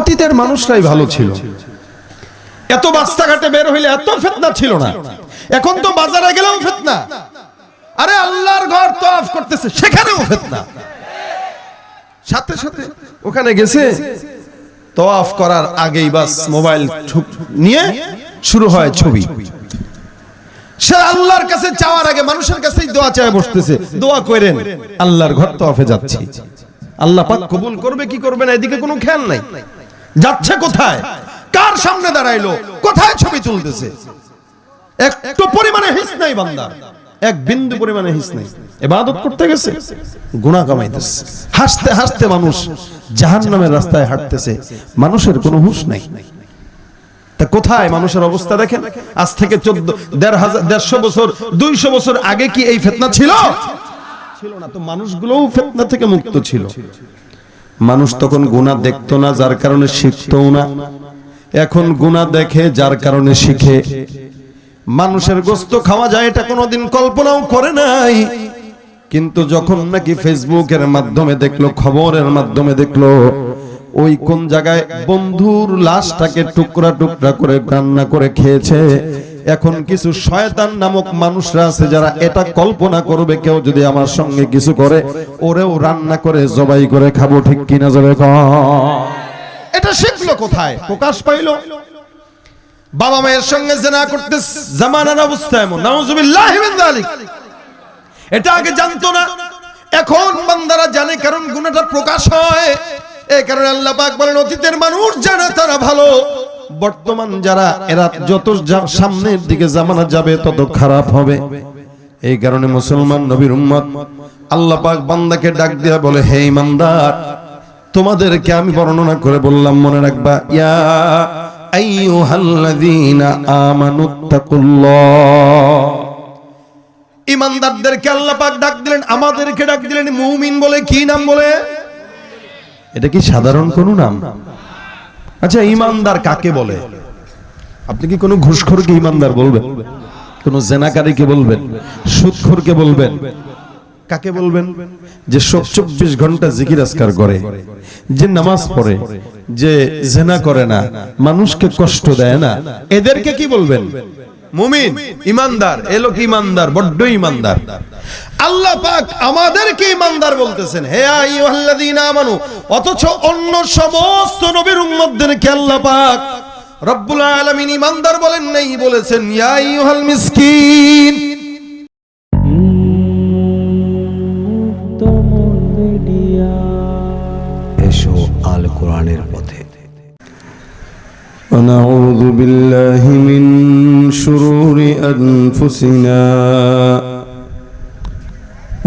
অতীতের মানুষরাই ভালো ছিল। এত রাস্তাঘাটে বের হইলে এত ফেতনা ছিল না। এখন তো বাজারে গেলেও ফেতনা। আরে আল্লাহর ঘর তো অফ করতেছে, সেখানেও ফেতনা। সাথে সাথে ওখানে গেছে, তওয়াফ করার আগেই বাস মোবাইল নিয়ে শুরু হয় ছবি। সে আল্লাহর কাছে চাওয়ার আগে মানুষের কাছেই দোয়া চায় বসতেছে, দোয়া করেন আল্লাহর ঘর তওয়াফে যাচ্ছি। আল্লাহ পাক কবুল করবে কি করবে না, এদিকে কোনো খেয়াল নাই। যাচ্ছে কোথায়? কার সামনে দাঁড়াইলো? কোথায় ছবি তুলতেছে? একটু পরিমাণে হিস নাই বান্দার এক বিন্দু পরিমাণে হিস নাই। ইবাদত করতে গেছে, গুনাহ কামাইতেছে। হাসতে হাসতে মানুষ জাহান্নামের রাস্তায় হাঁটতেছে। মানুষের কোনো হুঁশ নাই। তা কোথায় মানুষের অবস্থা দেখেন? আজ থেকে চোদ্দ, দেড় হাজার, দেড়শো বছর, দুইশো বছর আগে কি এই ফেতনা ছিল? ছিল না, তো মানুষগুলোও ফেতনা থেকে মুক্ত ছিল। মানুষ তখন গুনাহ দেখতো না, যার কারণে শিখতও না। এখন গুনাহ দেখে, যার কারণে শিখে। মানুষের গোস্ত খাওয়া যায়, এটা কোনোদিন কল্পনাও করে নাই। কিন্তু যখন নাকি ফেসবুকের মাধ্যমে দেখল, খবরের মাধ্যমে দেখল, ওই কোন জায়গায় বন্ধুর লাশটাকে টুকরা টুকরা করে রান্না করে খেয়েছে এখন কিছু শয়তান নামক মানুষরা আছে যারা এটা কল্পনা করবে কেউ যদি আমার সঙ্গে কিছু করে ওরেও রান্না করে জবাই করে খাব ঠিক কিনা যাবে এটা শিখলো কোথায়? প্রকাশ পাইলো। বাবা মায়ের সঙ্গে জেনা করতে জামানার অবস্থা এমন। নাউজুবিল্লাহি এটা আগে জানতো না। এখন বান্দারা জানে কারণ গুনাহটা প্রকাশ হয়। এই কারণে আল্লাহ পাক বলেন অতীতের মানুষ যারা তারা ভালো। বর্তমান যারা, এরা যত সামনের দিকে জামানা যাবে, তত খারাপ হবে। এই কারণে মুসলমান নবীর উম্মত, আল্লাহ পাক বান্দাকে ডাক দিয়া বলে, হে ইমানদার, তোমাদেরকে আমি বর্ণনা করে বললাম, মনে রাখবা, ইয়া আইয়ুহাল্লাযীনা আমানুত্তাকুল্লাহ ইমানদারদেরকে আল্লাহ পাক ডাক দিলেন, আমাদেরকে ডাক দিলেন, মুমিন বলে কি নাম বলে? এটা কি সাধারণ কোন নাম? আচ্ছা ইমানদার কাকে বলে? আপনি কি কোনো ঘুষখোরকে ইমানদার বলবেন? কোন জেনাকারীকে বলবেন? সুদখোরকে বলবেন? কাকে বলবেন? যে সব চব্বিশ ঘণ্টা জিকির আজকার করে, যে নামাজ পড়ে, যে জেনা করে না, মানুষকে কষ্ট দেয় না। এদেরকে কি বলবেন? মুমিন, ইমানদার এলো কি ইমানদার, বড্ড ইমানদার। আল্লাহ পাক আমাদেরকে ইমানদার বলতেছেন হে আইয়ুহাল্লাযীনা আমানু অথচ অন্য সমস্ত নবীর উম্মতদেরকে আল্লাহ পাক রব্বুল আলামিন ইমানদার বলেন নাই বলেছেন ইয়া আইয়ুহাল মিসকিন এসো আল কোরআনের পথে ونعوذ بالله من شرور أنفسنا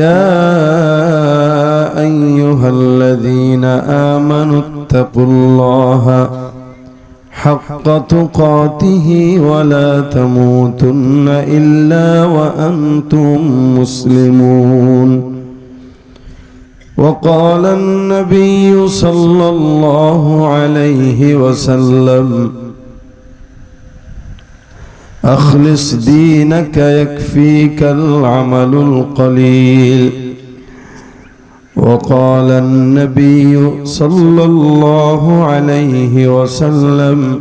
يا أيها الذين آمنوا اتقوا الله حق تقاته ولا تموتن إلا وأنتم مسلمون. وقال النبي صلى الله عليه وسلم أخلص دينك يكفيك العمل القليل. وقال النبي صلى الله عليه وسلم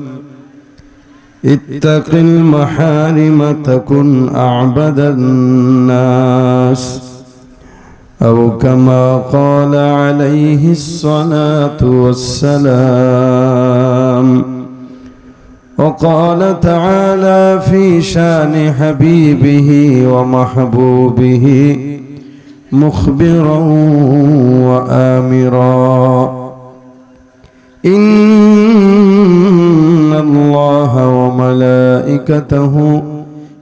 اتق المحارم تكن أعبد الناس. أو كما قال عليه الصلاة والسلام وقال تعالى في شان حبيبه ومحبوبه مخبرا وآمرا. إن الله وملائكته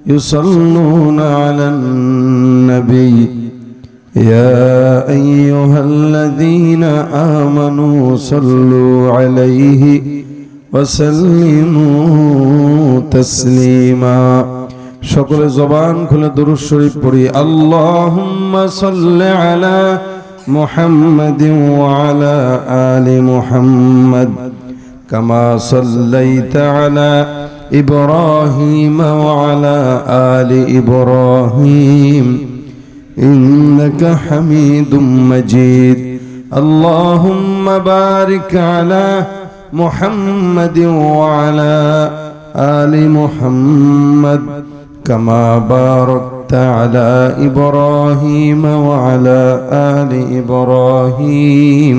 يصلون على النبي. يا أيها الذين آمنوا صلوا عليه وسلموا تسليما সকলে জবান খুলে দুরূদ শরীফ পড়ি আল্লাহুম্মা সাল্লি আলা মুহাম্মাদিন ওয়া আলা আলি মুহাম্মাদ কামা সাল্লাইতা আলা ইব্রাহিম ওয়া আলা আলি ইব্রাহিম إنك حميد مجيد اللهم بارك على محمد وعلى آل محمد كما باركت على إبراهيم وعلى آل إبراهيم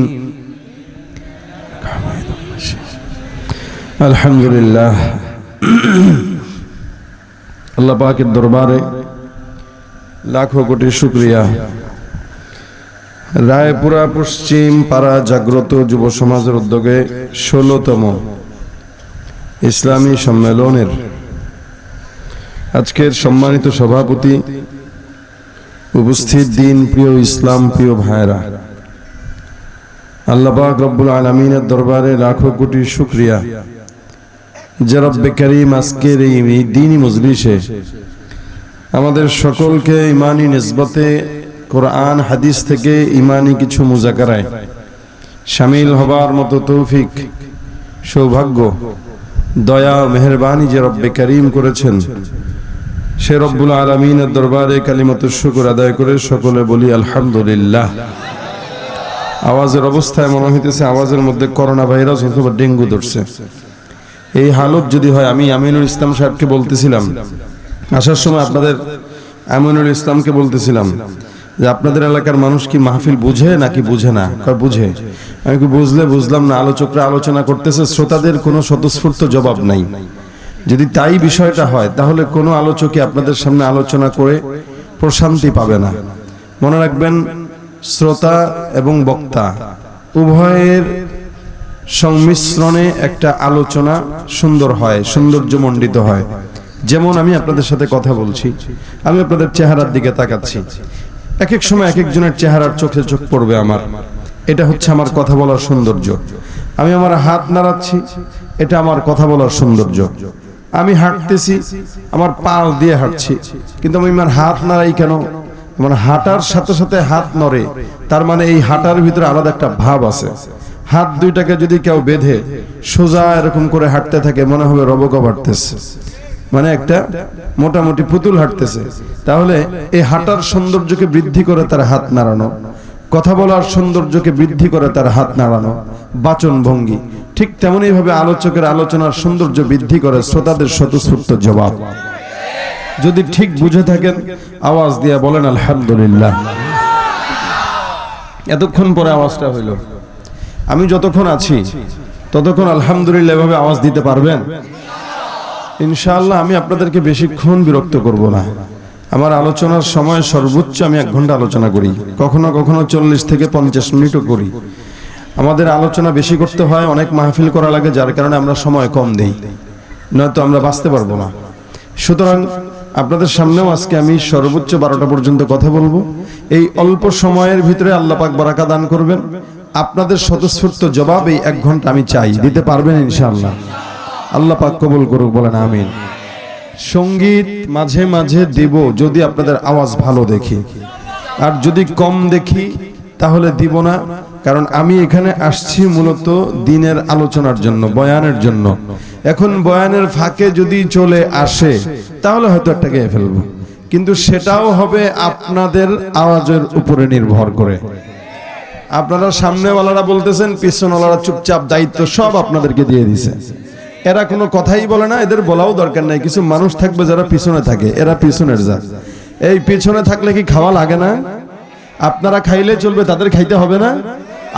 الحمد لله আল্লাহ পাকের দরবারে লাখো কোটি শুক্রিয়া রায়পুরা পশ্চিম পাড়া জাগ্রত যুব সমাজের উদ্যোগে ষোলোতম ইসলামী সম্মেলনের আজকের সম্মানিত সভাপতি উপস্থিত দিন প্রিয় ইসলাম প্রিয় ভাইরা আল্লাপাক রব্বুল আলমিনের দরবারে লাখো কোটি শুক্রিয়া। যে রব্বে আজকের এই দিনই মজলিসে আমাদের সকলকে ইমানি নিসবতে কোরআন, হাদিস থেকে ইমানি কিছু মুজাকারায়। সামিল হবার মতো তৌফিক, সৌভাগ্য, দয়া, মেহরবানি যে রব্বে করিম করেছেন। সে রব্বুল আলমিনের দরবারে কালিমত শুকুর আদায় করে সকলে বলি, আলহামদুলিল্লাহ। আওয়াজের অবস্থায় মনে হইতেছে, আওয়াজের মধ্যে করোনা ভাইরাস অথবা ডেঙ্গু ধরছে। এই হালত যদি হয়, আমি আমিনুল ইসলাম সাহেবকে বলতেছিলাম। আসার সময় আপনাদের আমিনুল ইসলামকে বলতেছিলাম যে আপনাদের এলাকার মানুষ কি মাহফিল বুঝে নাকি বুঝে না? বুঝে। আমি কি বুঝলে বুঝলাম না, আলোচকরা আলোচনা করতেছে, শ্রোতাদের কোনো স্বতঃস্ফূর্ত জবাব নাই। যদি তাই বিষয়টা হয়, তাহলে কোনো আলোচকই আপনাদের সামনে আলোচনা করে প্রশান্তি পাবে না। মনে রাখবেন, শ্রোতা এবং বক্তা উভয়ের সংমিশ্রণে একটা আলোচনা সুন্দর হয়, সৌন্দর্যমণ্ডিত হয়। যেমন আমি আপনাদের সাথে কথা বলছি, আমি আপনাদের চেহারার দিকে তাকাচ্ছি। এক এক সময় এক একজনের চেহারার চোখে চোখ পড়বে আমার। এটা হচ্ছে আমার কথা বলার সৌন্দর্য। আমি আমার হাত নাড়াচ্ছি, এটা আমার কথা বলার সৌন্দর্য। আমি হাঁটতেছি, আমার পা দিয়ে হাঁটছি, কিন্তু আমি আমার হাত নাড়াই কেন? আমার হাঁটার সাথে সাথে হাত নড়ে, তার মানে এই হাঁটার ভিতরে আলাদা একটা ভাব আছে। হাত দুইটাকে যদি কেউ বেঁধে সোজা এরকম করে হাঁটতে থাকে, মনে হবে রবকব হাঁটতেছে মানে একটা মোটামুটি পুতুল হাঁটতেছে। তাহলে এই হাঁটার সৌন্দর্যকে বৃদ্ধি করে তার হাত নাড়ানো, কথা বলার সৌন্দর্যকে বৃদ্ধি করে তার হাত নাড়ানো, বাচন ভঙ্গি, ঠিক তেমনই ভাবে আলোচকের আলোচনার সৌন্দর্য বৃদ্ধি করে শ্রোতাদের স্বতঃস্ফূর্ত জবাব। যদি ঠিক বুঝে থাকেন, আওয়াজ দিয়ে বলেন, আলহামদুলিল্লাহ। এতক্ষণ পরে আওয়াজটা হইল। আমি যতক্ষণ আছি, ততক্ষণ আলহামদুলিল্লাহ এভাবে আওয়াজ দিতে পারবেন? ইনশাআল্লাহ আমি আপনাদেরকে বেশিক্ষণ বিরক্ত করব না। আমার আলোচনার সময় সর্বোচ্চ আমি এক ঘণ্টা আলোচনা করি। কখনো কখনো চল্লিশ থেকে পঞ্চাশ মিনিটও করি। আমাদের আলোচনা বেশি করতে হয়, অনেক মাহফিল করা লাগে, যার কারণে আমরা সময় কম দেই। নয়তো আমরা বাঁচতে পারব না। সুতরাং আপনাদের সামনেও আজকে আমি সর্বোচ্চ বারোটা পর্যন্ত কথা বলব। এই অল্প সময়ের ভিতরে আল্লাহ পাক বারাকা দান করবেন। আপনাদের স্বতঃস্ফূর্ত জবাব এই এক ঘণ্টা আমি চাই। দিতে পারবেন ইনশাআল্লাহ। আল্লাহ পাক কবুল করুক, বলেন আমিন। সংগীত মাঝে মাঝে দেব যদি আপনাদের আওয়াজ ভালো দেখি। আর যদি কম দেখি, তাহলে দিব না, কারণ আমি এখানে আসছি মূলত দিনের আলোচনার জন্য, বয়ানের জন্য। এখন বয়ানের ফাঁকে যদি চলে আসে, তাহলে হয়তো একটা গেয়ে ফেলব। কিন্তু সেটাও হবে আপনাদের আওয়াজের উপরে নির্ভর করে। আপনারা সামনেওয়ালারা বলতেছেন, পিছনওয়ালারা চুপচাপ দায়িত্ব সব আপনাদেরকে দিয়ে দিছে। এরা কোনো কথাই বলে না, এদের বলাও দরকার নাই। কিছু মানুষ থাকবে যারা পিছনে থাকে, এরা পিছনের যা এই পিছনে থাকলে কি খাওয়া লাগে না? আপনারা খাইলে চলবে, তাদের খাইতে হবে না?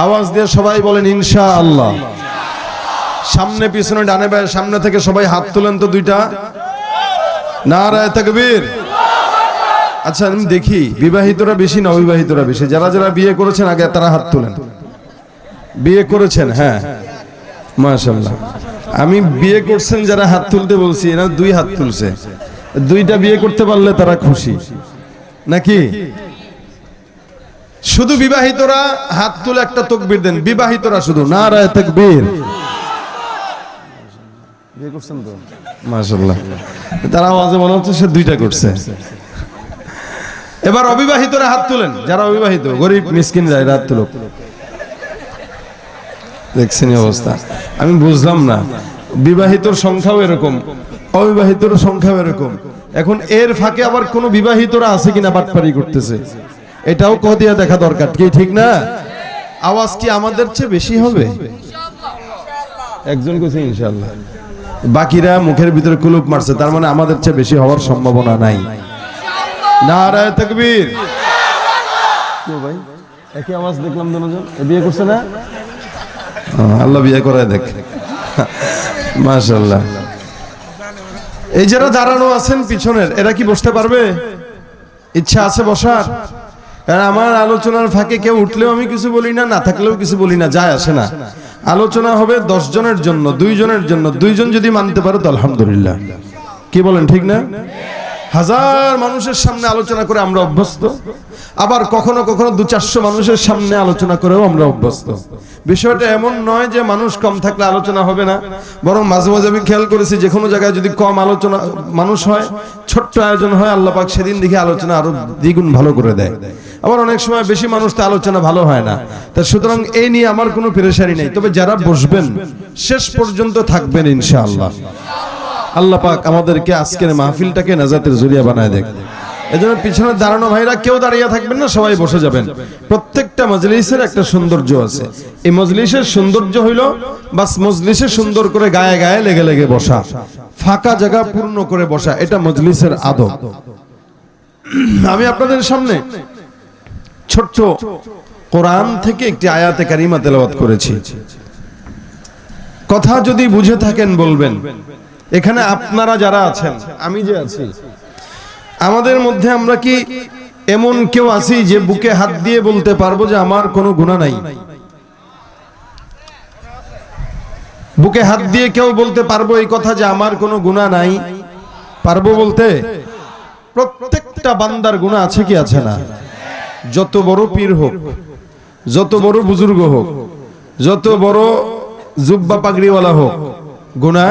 আওয়াজ দিয়ে সবাই বলেন ইনশা আল্লাহ সামনে পিছনে ডানে বায়ে সামনে থেকে সবাই হাত তোলেন তো দুইটা। নারায় তাকবীর। আচ্ছা আমি দেখি, বিবাহিতরা বেশি না অবিবাহিতরা বেশি? যারা যারা বিয়ে করেছেন, আগে তারা হাত তোলেন। বিয়ে করেছেন হ্যাঁ। মাশাল্লাহ আমি বিয়ে করছেন যারা হাত তুলতে বলছি, এরা দুই হাত তুলছে। দুইটা বিয়ে করতে পারলে তারা খুশি। নাকি? শুধু বিবাহিতরা হাত তুলে একটা তকবীর দেন, বিবাহিতরা শুধু। না রায় তকবীর তারা মনে হচ্ছে সে দুইটা করছে। এবার অবিবাহিতরা হাত তুলেন, যারা অবিবাহিত, গরিব, মিসকিন যায় হাত তুলুক। দেখছেন অবস্থা। আমি বুঝলাম না। বিবাহিতর সংখ্যাও এরকম। অবিবাহিতর সংখ্যাও এরকম। এখন এর ফাঁকে আবার কোন বিবাহিতরা আছে কিনা বাটপারি করতেছে। এটাও কদিয়া দেখা দরকার। কি ঠিক না? আওয়াজ কি আমাদের চেয়ে বেশি হবে? একজন কেছে ইনশাল্লাহ বাকিরা মুখের ভিতরে কুলুপ মারছে। তার মানে আমাদের চেয়ে বেশি হওয়ার সম্ভাবনা নাই। নারায় তকবীর। ভাই? একই আওয়াজ দেখলাম দুজন। বিয়ে করছে না? আল্লাহ বিয়ে করায় দেখ। মাশাল্লাহ এই যারা দাঁড়ানো আছেন পিছনের, এরা কি বসতে পারবে? ইচ্ছা আছে বসার? কারণ আমার আলোচনার ফাঁকে কেউ উঠলেও আমি কিছু বলি না না থাকলেও কিছু বলি না, যায় আসে না। আলোচনা হবে দশ জনের জন্য, দুইজনের জন্য, দুইজন যদি মানতে পারো তো আলহামদুলিল্লাহ। কি বলেন, ঠিক না? হাজার মানুষের সামনে আলোচনা করে আমরা অভ্যস্ত। আবার কখনো কখনো দু চারশো মানুষের সামনে আলোচনা করেও আমরা অভ্যস্ত। বিষয়টা এমন নয় যে মানুষ কম থাকলে আলোচনা হবে না। বরং মাঝে মাঝে আমি খেয়াল করেছি, যে কোনো জায়গায় যদি কম আলোচনা মানুষ হয়, ছোট্ট আয়োজন হয়, আল্লাহ পাক সেদিন দেখে আলোচনা আরও দ্বিগুণ ভালো করে দেয়। আবার অনেক সময় বেশি মানুষ তো আলোচনা ভালো হয় না। তা সুতরাং এই নিয়ে আমার কোনো পেরেশানি নেই। তবে যারা বসবেন, শেষ পর্যন্ত থাকবেন ইনশাআল্লাহ। আল্লাহ পাক আমাদেরকে আজকের মাহফিলটাকে নাজাতের জরিয়া বানায় দেখ। এজন্য পিছনে দাঁড়ানো ভাইরা কেউ দাঁড়িয়ে থাকবেন না, সবাই বসে যাবেন। প্রত্যেকটা মজলিসের একটা সৌন্দর্য আছে। এই মজলিসের সৌন্দর্য হইল, বাস মজলিসে সুন্দর করে গায়ে গায়ে লেগে লেগে বসা। ফাঁকা জায়গা পূর্ণ করে বসা, এটা মজলিসের আদব। আমি আপনাদের সামনে ছোট্ট কোরআন থেকে একটি আয়াতে কারিমা তেলাওয়াত করেছি। কথা যদি বুঝে থাকেন বলবেন। এখানে আপনারা যারা আছেন, আমি যে আছি আমাদের মধ্যে আমরা কি এমন কেউ আছি যে বুকে হাত দিয়ে বলতে পারব যে আমার কোনো গুণা নাই? বুকে হাত দিয়ে কেউ বলতে পারব এই কথা যে আমার কোনো গুণা নাই? পারব বলতে? প্রত্যেকটা বান্দার গুণা আছে কি আছে না? যত বড় পীর হোক, যত বড় বুজুর্গ হোক, যত বড় জুব্বা পাগড়িওয়ালা হোক গুণা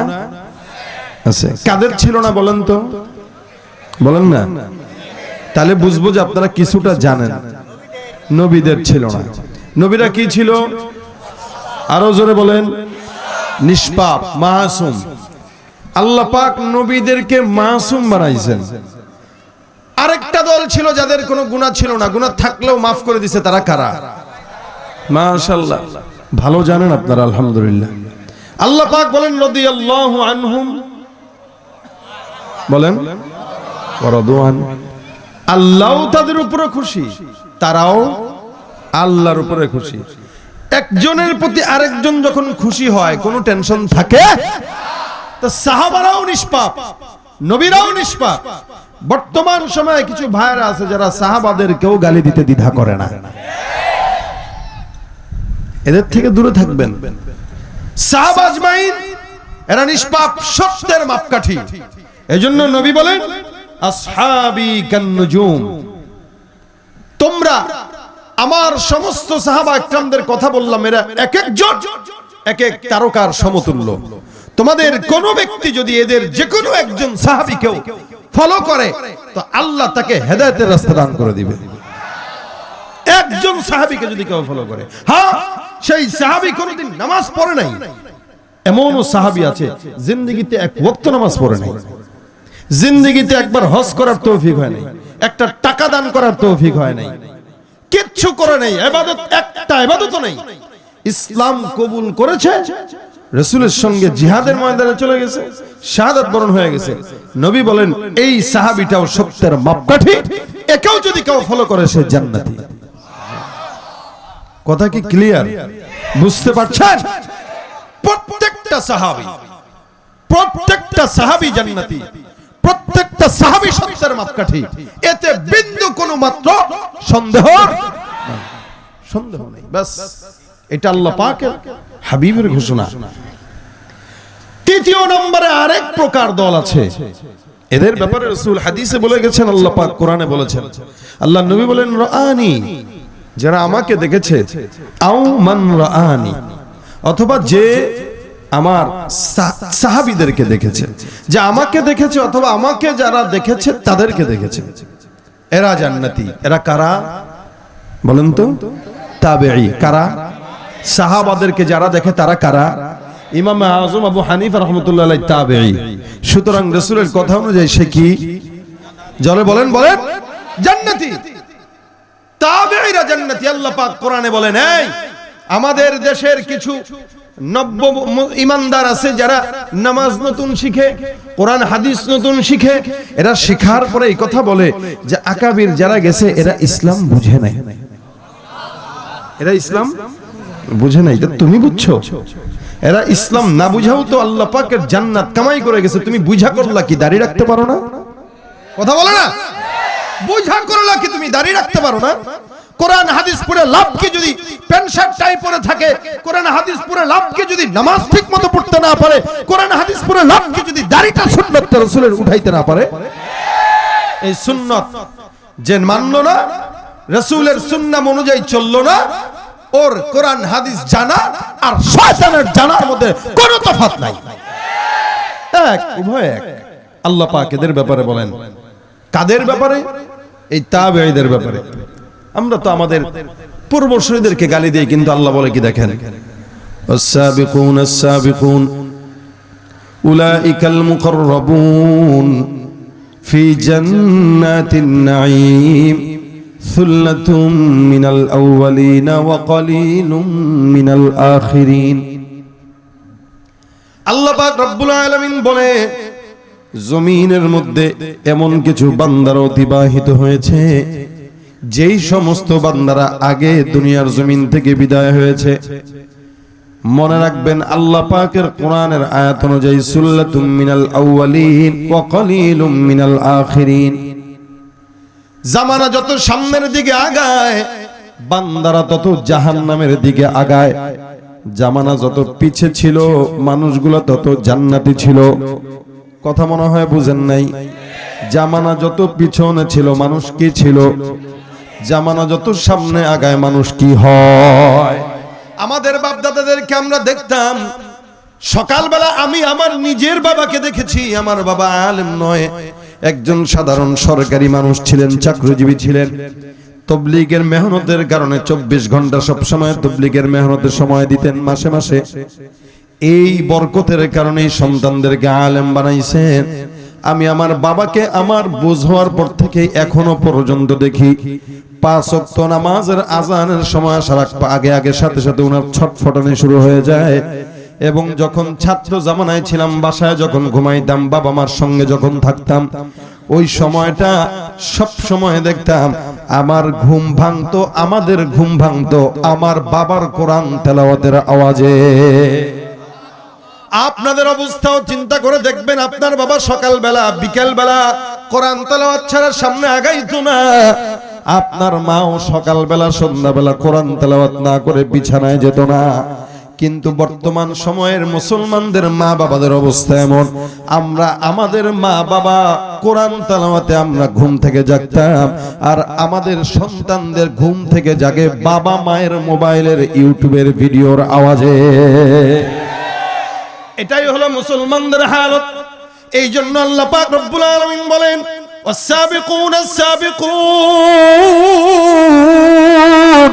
আছে। কাদের ছিল না বলেন তো? বলেন না? তাহলে বুঝব যে আপনারা কিছুটা জানেন। নবীদের ছিল না। নবীরা কি ছিল? আরও জোরে বলেন। নিষ্পাপ, মাসুম। আল্লাহ পাক নবীদেরকে মাসুম বানাইছেন। আরেকটা দল ছিল যাদের কোনো গুণা ছিল না। গুণা থাকলেও মাফ করে দিছে তারা কারা? মাশাআল্লাহ। ভালো জানেন আপনারা, আলহামদুলিল্লাহ। আল্লাহ পাক বলেন, রাদিয়াল্লাহু আনহুম। বলেন। তাদের উপরে খুশি, তারাও আল্লাহর উপরে খুশি। একজনের প্রতি আরেকজন যখন খুশি হয়, কোনো টেনশন থাকে? সাহাবারাও নিষ্পাপ, নবীরাও নিষ্পাপ। বর্তমান সময়ে কিছু ভাইরা আছে যারা সাহাবাদেরকেও গালি দিতে দ্বিধা করে না। এদের থেকে দূরে থাকবেন। সাহাবাজমাইন এরা নিষ্পাপ, সত্যের মাপকাঠি। এজন্য নবী বলেন আসহাবি কান্নুজুম। তোমরা আমার সমস্ত সাহাবা একরামদের কথা বললাম, এরা এক একজন, এক এক তারকার সমতুল্য। তোমাদের কোন ব্যক্তি যদি এদের যে কোনো একজন সাহাবীকেও ফলো করে, তো আল্লাহ তাকে হেদায়েতের রাস্তা দান করে দিবে। একজন সাহাবীকে যদি কেউ ফলো করে হ্যাঁ সেই সাহাবী কোনোদিন নামাজ পড়ে নাই। এমনও সাহাবী আছে, জিন্দগিতে এক ওয়াক্ত নামাজ পড়ে নাই। জিন্দগিতে একবার হজ করার তৌফিক হয় নাই। একটা টাকা দান করার তৌফিক হয় নাই। কিচ্ছু করে নাই, এবাদত একটা এবাদত নেই। ইসলাম কবুল করেছে, রসুলের সঙ্গে জিহাদের ময়দানে চলে গেছে, শাহাদাত বরণ হয়ে গেছে। নবী বলেন, এই সাহাবিটাও সত্যের মাপকাঠি, একেও যদি কেউ ফলো করে সে জান্নাতি। কথা কি ক্লিয়ার বুঝতে পারছেন? প্রত্যেকটা সাহাবী প্রত্যেকটা সাহাবী জান্নাতি। প্রত্যেকটা সাহাবী সত্যের মাপকাঠি এতে বিন্দু কোনো মাত্র সন্দেহ সন্দেহ নেই বাস এটা আল্লাহ পাকের হাবিবের ঘোষণা। তৃতীয় নম্বরে আরেক প্রকার দল আছে। এদের ব্যাপারে রাসূল হাদিসে বলে গেছেন, আল্লাহ পাক কোরআনে বলেছেন। আল্লাহ নবী বলেন, রাআনি। যারা আমাকে দেখেছে, আও মান রাআনি। অথবা যে আমার সাহাবীদেরকে দেখেছে। যে আমাকে দেখেছে অথবা আমাকে যারা দেখেছে, তাদেরকে দেখেছে। এরা জান্নাতি। এরা কারা? বলেন তো। তাবেঈ। কারা? সাহাবাদেরকে যারা দেখে, তারা কারা? ইমাম আজম আবু হানিফা রহমতুল্লাহ তাবেঈ। সুতরাং রাসূলের কথা অনুযায়ী সে কি? জলে বলেন বলেন। জান্নাতি। তাবেঈরা জান্নাতি। আল্লাহ পাক কোরআনে বলেন, এই, আমাদের দেশের কিছু নব্য ইমানদার আছে যারা নামাজ নতুন শিখে, কোরআন, হাদিস নতুন শিখে, এরা শেখার পরে এই কথা বলে যে আকাবির যারা গেছে, এরা ইসলাম বুঝে নাই। এরা ইসলাম বুঝে নাই। তুমি বুঝছ? এরা ইসলাম না বুঝাও তো আল্লাহ পাকের জান্নাত কামাই করে গেছে। তুমি বুঝা করলা কি দাঁড়িয়ে রাখতে পারো না? কথা বলে না। বুঝা করলা কি, তুমি দাঁড়িয়ে রাখতে পারো না? কোরআন হাদিস পড়ে লাভ কি যদি প্যান্ট টাই পরে থাকে? কোরআন হাদিস পড়ে লাভ কি যদি নামাজ ঠিক মতো পড়তে না পারে? কোরআন হাদিস পড়ে লাভ কি যদি দাড়িটা সুন্নত রাসূলের উঠাইতে না পারে? এই সুন্নত যে মানলো না, রাসূলের সুন্নাম অনুযায়ী চলল না, ওর কোরআন হাদিস জানা আর শয়তানের জানার মধ্যে কোনো তফাৎ নাই। এক, উভয় এক। আল্লাহ পাক এদের ব্যাপারে বলেন। কাদের ব্যাপারে? এই তাবেঈদের ব্যাপারে। আমরা তো আমাদের পূর্বসূরীদেরকে গালি দিই কিন্তু আল্লাহ বলে কি দেখেন السابقون السابقون أولئك المقربون في جنات النعيم ثلة من الأولين وقليل من الآخرين আল্লাহ পাক রব্বুল আলামিন বলে জমিনের মধ্যে এমন কিছু বান্দারা অতিবাহিত হয়েছে যেই সমস্ত বান্দারা আগে দুনিয়ার জমিন থেকে বিদায় হয়েছে, মনে রাখবেন আল্লাহ পাকের কোরআনের আয়াত অনুযায়ী, সুল্লাতুম মিনাল আউয়ালিন ওয়া কলিলুম মিনাল আখিরিন। জামানা যত সামনের দিকে আগায়, বান্দারা তত জাহান্নামের দিকে আগায়। জামানা যত পিছে ছিল, মানুষগুলো তত জান্নাতি ছিল। কথা মনে হয় বুঝেন নাই? জামানা যত পিছনে ছিল, মানুষ কি ছিল? জামানা যত সামনে আগায় মানুষ কি হয়? আমাদের বাপদাদাদেরকে আমরা দেখতাম, সকালবেলা আমি আমার নিজের বাবাকে দেখেছি, আমার বাবা আলেম নয়, একজন সাধারণ সরকারি মানুষ ছিলেন, চাকরিজীবী ছিলেন। তবলিগের মেহনতের কারণে চব্বিশ ঘণ্টা সব সময় তবলিগের মেহনতের সময় দিতেন মাসে মাসে। এই বরকতের কারণে সন্তানদেরকে আলেম বানাইছেন। আমি আমার বাবাকে আমার বোঝ পর থেকে এখনও পর্যন্ত দেখি। পাঁচ অক্ত নামাজের আজানের সময় আসার আগে আগে সাথে সাথে ওনার ছটফটানি শুরু হয়ে যায়। এবং যখন ছাত্র জামানায় ছিলাম, বাসায় যখন ঘুমাইতাম, বাবা মার সঙ্গে যখন থাকতাম, ওই সময়টা সব সময় দেখতাম, আমার ঘুম ভাঙতো, আমাদের ঘুম ভাঙতো, আমার বাবার কোরআন তেলাওয়াতের আওয়াজে। আপনাদের অবস্থাও চিন্তা করে দেখবেন আপনার বাবা সকালবেলা, বিকেলবেলা কোরআন তালাওয়াত ছাড়া সামনে আগাইতো না। আপনার মাও সকালবেলা, সন্ধ্যাবেলা কোরআন তালাওয়াত না করে বিছানায় যেত না। কিন্তু বর্তমান সময়ের মুসলমানদের মা বাবাদের অবস্থা এমন। আমরা, আমাদের মা বাবা কোরআন তালামাতে আমরা ঘুম থেকে জাগতাম, আর আমাদের সন্তানদের ঘুম থেকে জাগে বাবা মায়ের মোবাইলের, ইউটিউবের ভিডিওর আওয়াজে। এটাই হলো মুসলমানদের হালত এই জন্য আল্লাহ পাক রব্বুল আলামিন বলেন والسابقون السابقون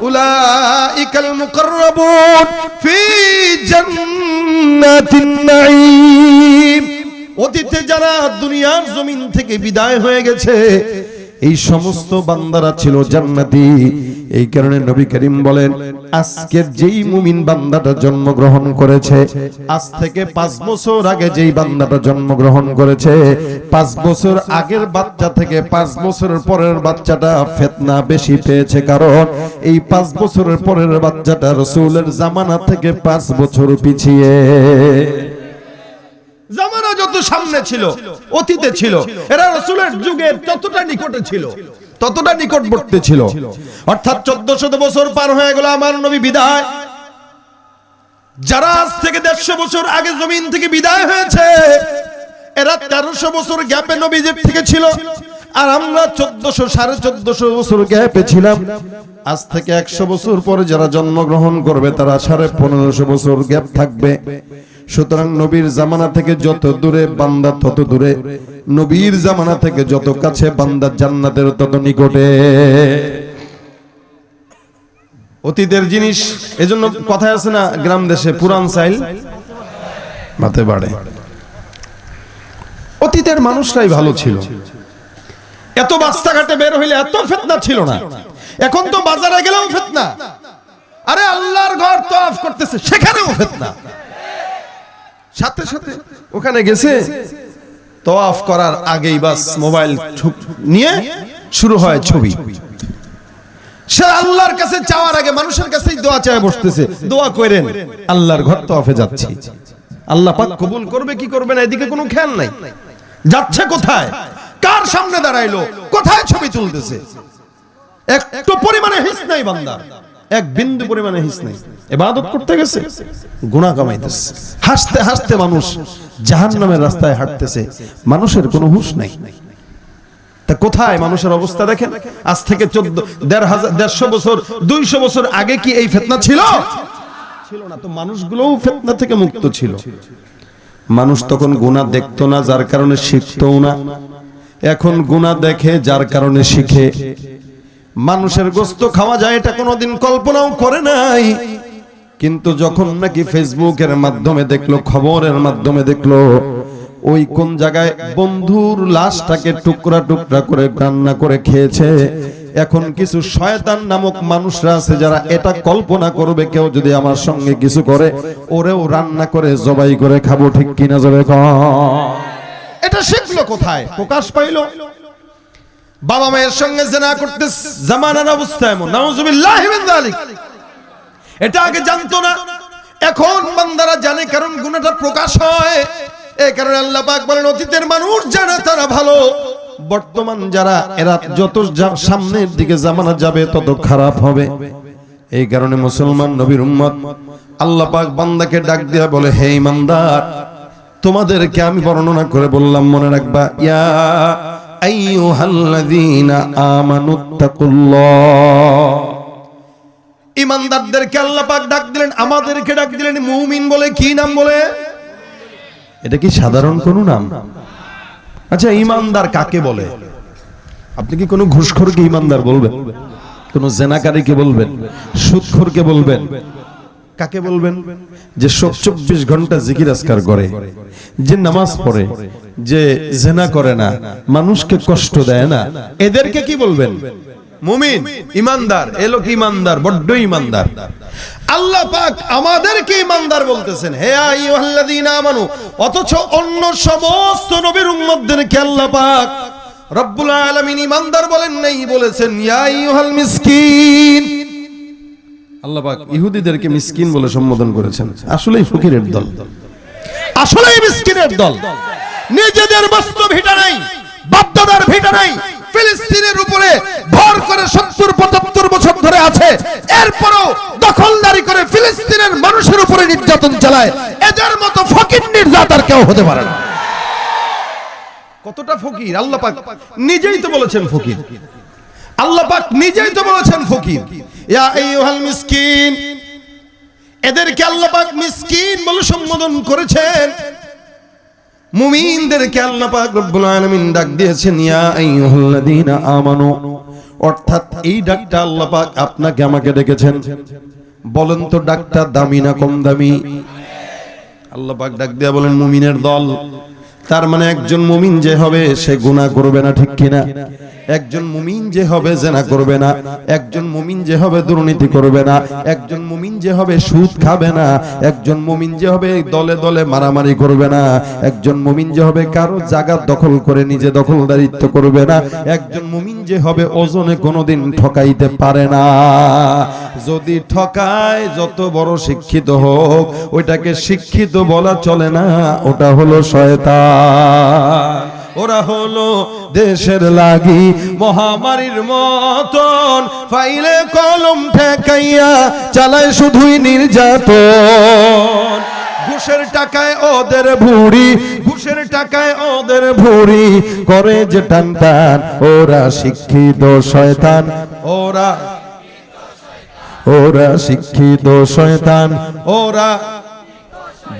أولئك المقربون في جنات النعيم অতীতে যারা দুনিয়ার জমিন থেকে বিদায় হয়ে গেছে এই সমস্ত বান্দারা ছিল জান্নাতি। এই কারণে নবী করিম বলেন আজকের যেই মুমিন বান্দাটা জন্মগ্রহণ করেছে, আজ থেকে পাঁচ বছর আগে যেই বান্দাটা জন্মগ্রহণ করেছে, পাঁচ বছর আগের বাচ্চা থেকে পাঁচ বছরের পরের বাচ্চাটা ফেতনা বেশি পেয়েছে। কারণ এই পাঁচ বছরের পরের বাচ্চাটা রসুলের জামানা থেকে পাঁচ বছর পিছিয়ে। যত সামনে ছিল, অতীতে ছিল, এরা রসুলের যুগের ততটা নিকটে ছিল, ততটা নিকটবর্তী ছিল। অর্থাৎ চোদ্দ শত বছর পার হয়ে গেল আমার নবী বিদায়। যারা আজ থেকে দেড়শো বছর আগে জমিন থেকে বিদায় হয়েছে, এরা তেরোশো বছর গ্যাপে নবীদের থেকে ছিল, আর আমরা চোদ্দশো, সাড়ে চোদ্দশো বছর গ্যাপে ছিলাম। আজ থেকে একশো বছর পরে যারা জন্মগ্রহণ করবে, তারা সাড়ে পনেরোশো বছর গ্যাপ থাকবে। সুতরাং নবীর জামানা থেকে যত দূরে বান্দা, তত দূরে। নবীর জামানা থেকে যত কাছে বান্দা, জান্নাতের তত নিকটে। অতীতের জিনিস, এজন্য কথায় আছে না, গ্রাম দেশে পুরান সাইল মাতে বাড়ে। অতীতের মানুষরাই ভালো ছিল। এত রাস্তাঘাটে বের হইলে এত ফেতনা ছিল না। এখন তো বাজারে গেলেও ফেতনা। আরে আল্লাহর ঘর তো অফ করতেছে, সেখানেও ফেতনা। সাথে সাথে ওখানে গেছে। তওয়াফ করার আগেই বাস মোবাইল নিয়ে শুরু হয় ছবি। সে আল্লাহর কাছে চাওয়ার আগে মানুষের কাছেই দোয়া চায় বসতেছে। দোয়া করেন আল্লাহর ঘর তওয়াফে যাচ্ছে। আল্লাহ পাক কবুল করবে, কি করবে না, এদিকে কোনো খেয়াল নাই। যাচ্ছে কোথায়? কার সামনে দাঁড়াইলো? কোথায় ছবি তুলতেছে? একটু পরিমাণে হিস নাই বান্দা। এক বিন্দু পরিমাণে হিস নাই। এবাদত করতে গেছে, গুনাহ কামাইতেছে। হাসতে হাসতে মানুষ জাহান্নামের রাস্তায় হাঁটতেছে, মানুষের কোনো হুঁশ নাই। তা কোথায় মানুষের অবস্থা দেখেন? আজ থেকে চোদ্দ, দেড় হাজার, দেড়শো বছর, দুইশো বছর আগে কি এই ফেতনা ছিল? ছিল না, তো মানুষগুলোও ফেতনা থেকে মুক্ত ছিল। মানুষ তখন গুনাহ দেখতো না, যার কারণে শিখতও না। এখন গুনাহ দেখে, যার কারণে শিখে। মানুষের গোস্ত খাওয়া যায়, এটা কোনোদিন কল্পনাও করে নাই। কিন্তু যখন নাকি ফেসবুকের মাধ্যমে দেখল, খবরের মাধ্যমে দেখল, ওই কোন জায়গায় বন্ধুর লাশটাকে টুকরা টুকরা করে রান্না করে খেয়েছে, এখন কিছু শয়তান নামক মানুষরা আছে যারা এটা কল্পনা করবে, কেউ যদি আমার সঙ্গে কিছু করে, ওরেও রান্না করে, জবাই করে খাব, ঠিক কিনা যাবে এটা শিখলো কোথায়? প্রকাশ পাইলো। বাবা মায়ের সঙ্গে জেনা করতে জামানার অবস্থা এমন। নাউজুবিল্লাহ এটা আগে জানতো না। এখন বান্দারা জানে কারণ গুনাহটা প্রকাশ হয়। এই কারণে আল্লাহ পাক বলেন, অতীতের মানুষ জানে, তারা ভালো। বর্তমান যারা, এরা যত সামনের দিকে জামানা যাবে, তত খারাপ হবে। এই কারণে মুসলমান নবীর উম্মত, আল্লাহ পাক বান্দাকে ডাক দিয়া বলে, হে ইমানদার, তোমাদেরকে আমি বর্ণনা করে বললাম, মনে রাখবা, ইয়া আইয়ুহাল্লাযীনা আমানুত্তাকুল্লাহ ইমানদারদেরকে আল্লাহ পাক ডাক দিলেন, আমাদেরকে ডাক দিলেন, মুমিন বলে কি নাম বলে? এটা কি সাধারণ কোন নাম? আচ্ছা ইমানদার কাকে বলে? আপনি কি কোনো ঘুষখোরকে ইমানদার বলবেন? কোন জেনাকারীকে বলবেন? সুদখোরকে বলবেন? কাকে বলবেন? যে সব চব্বিশ ঘণ্টা জিকির আসকার করে, যে নামাজ পড়ে, যে জেনা করে না, মানুষকে কষ্ট দেয় না, এদেরকে কি বলবেন? মুমিন, ইমানদার এলো কি ইমানদার, বড্ড ইমানদার। আল্লাহ পাক আমাদেরকে ইমানদার বলতেছেন, হে আইয়ুহাল্লাযীনা আমানু, অথচ অন্য সমস্ত নবীর উম্মতদেরকে আল্লাহ পাক রব্বুল আলামিন ইমানদার বলেন নাই, বলেছেন, ইয়া আইয়ুহাল মিসকিন। আল্লাহ পাক ইহুদিদেরকে মিসকিন বলে সম্বোধন করেছেন। আসলেই ফকিরের দল। আসলেই মিসকিনের দল। নিজেদের বস্তু ভিটা নাই, বাপদাদার ভিটা নাই ফিলিস্তিনের উপরে ভর করে সত্তর, পঁচাত্তর বছর ধরে আছে। এরপরও দখলদারি করে ফিলিস্তিনের মানুষের উপরে নির্যাতন চালায়। এদের মতো ফকির নির্যাত আর কেউ হতে পারে না। কতটা ফকির? আল্লাহ পাক নিজেই তো বলেছেন ফকির। আল্লাহ পাক নিজেই তো বলেছেন ফকির। ইয়া আইয়ুহাল মিসকিন, এদেরকে আল্লাহ পাক মিসকিন বলে সম্বোধন করেছেন। মুমিনদেরকে আল্লাহ পাক রব্বুল আলামিন ডাক দিয়েছেন, ইয়া আইয়ুহাল্লাযীনা আমানু। অর্থাৎ এই ডাকটা আল্লাহ পাক আপনাকে আমাকে ডেকেছেন। বলেন তো, ডাকটা দামি না কম দামি? আল্লাহ পাক ডাক দিয়া বলেন, মুমিনের দল। তার মানে একজন মুমিন যে হবে, সে গুনাহ করবে না, ঠিক কিনা? একজন মুমিন যে হবে জেনা করবে না, একজন মুমিন যে হবে দুর্নীতি করবে না, একজন মুমিন যে হবে সুদ খাবে না, একজন মুমিন যে হবে দলে দলে মারামারি করবে না, একজন মুমিন যে হবে কারও জায়গা দখল করে নিজে দখলদারিত্ব করবে না, একজন মুমিন যে হবে ওজনে কোনোদিন ঠকাইতে পারে না। যদি ঠকায়, যত বড় শিক্ষিত হোক, ওইটাকে শিক্ষিত বলা চলে না, ওটা হলো শয়তান। ওরা হলো দেশের লাগি মহামারীর মতন ফাইলে কলম ঠেকাইয়া চালায় শুধুই নির্যাতন। ঘুষের টাকায় ওদের ভুড়ি, ঘুষের টাকায় ওদের ভুড়ি। করে যে টান টান, ওরা শিক্ষিত শয়তান। ওরা ওরা শিক্ষিত শয়তান। ওরা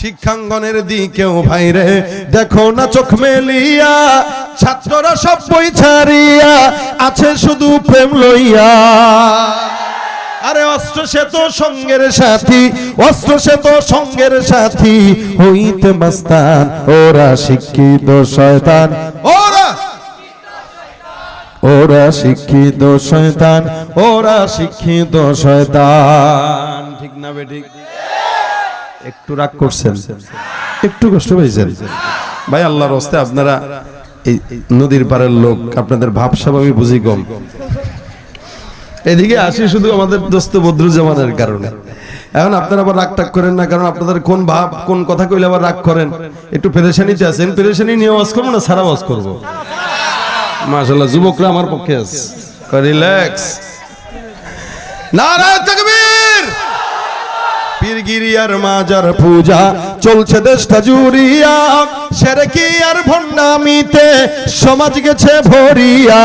শিক্ষাঙ্গনের দিকেও ভাইরে, দেখো না চোখ মেলিয়া, ছাত্ররা সব বই ছাড়িয়া আছে শুধু প্রেম লইয়া। আরে অস্ত্র সে তো সঙ্গের সাথী অস্ত্র সে তো সঙ্গের সাথী, হইতে মাস্তান, ওরা শিক্ষিত শয়তান। ওরা! ওরা শিক্ষিত শয়তান, ওরা শিক্ষিত শয়তান। ঠিক না বেঠিক একটু রাগ করছেন? একটু কষ্ট পেয়েছেন ভাই আল্লাহর হস্তে আপনারা এই নদীর পাড়ের লোক আপনাদের ভাব স্বভাবই বুঝি কম। এদিকে আসি শুধু আমাদের দোস্ত বদরুজ্জামানের কারণে। এখন আপনারা আবার রাগ টাগ করেন না কারণ আপনাদের কোন ভাব কোন কথা কইলে আবার রাগ করেন। একটু পেরেশানিতে আছেন পেরেশানি নিয়ে ওয়াজ করব না সারা ওয়াজ করব? মাশাল্লাহ যুবকরা আমার পক্ষে আছে। রিল্যাক্স। নারায়ণ তাকবীর! পীরগিরিয়ার মাজার পূজা চলছে দেশটা জুড়িয়া সেরেকি আর ভণ্ডামিতে সমাজ গেছে ভরিয়া।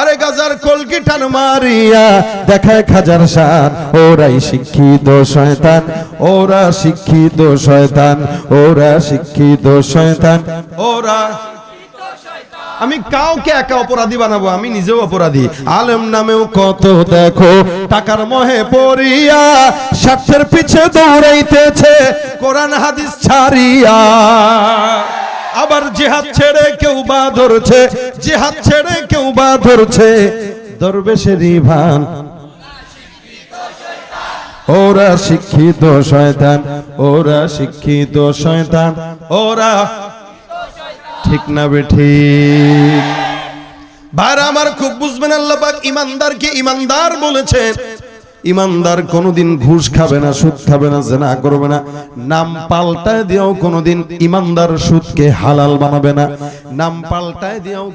আরে গাজার কলকি টান মারিয়া, দেখায় খাজার শান, ওরাই শিক্ষিত শয়তান, ওরা শিক্ষিত শয়তান, ওরা শিক্ষিত শয়তান, ওরা আমি কাউকে একা অপরাধী বানাবো, আমি নিজেও অপরাধী। আলেম নামেও কত দেখো, টাকার মহে পড়িয়া, স্বার্থের পিছে দৌড়াইতেছে, কোরআন হাদিস ছাড়িয়া। আবার জেহাদ ছেড়ে কেউ বা ধরছে, জেহাদ ছেড়ে কেউ বা ধরছে দরবেশেরই ভান ওরা শিক্ষিত শয়তান, ওরা শিক্ষিত শয়তান, ওরা ঠিক না বেঠি ভার আমার খুব বুঝবেন আল্লাহ ইমানদার ইমানদারকে ইমানদার বলেছে। ইমানদার কোনোদিন ঘুষ খাবে না, সুদ খাবে না, জেনা করবে না। নাম পাল্টায় দিয়েও কোনোদিন ইমানদার সুদকে হালাল বানাবে না। নাম পাল্টায় দিয়েও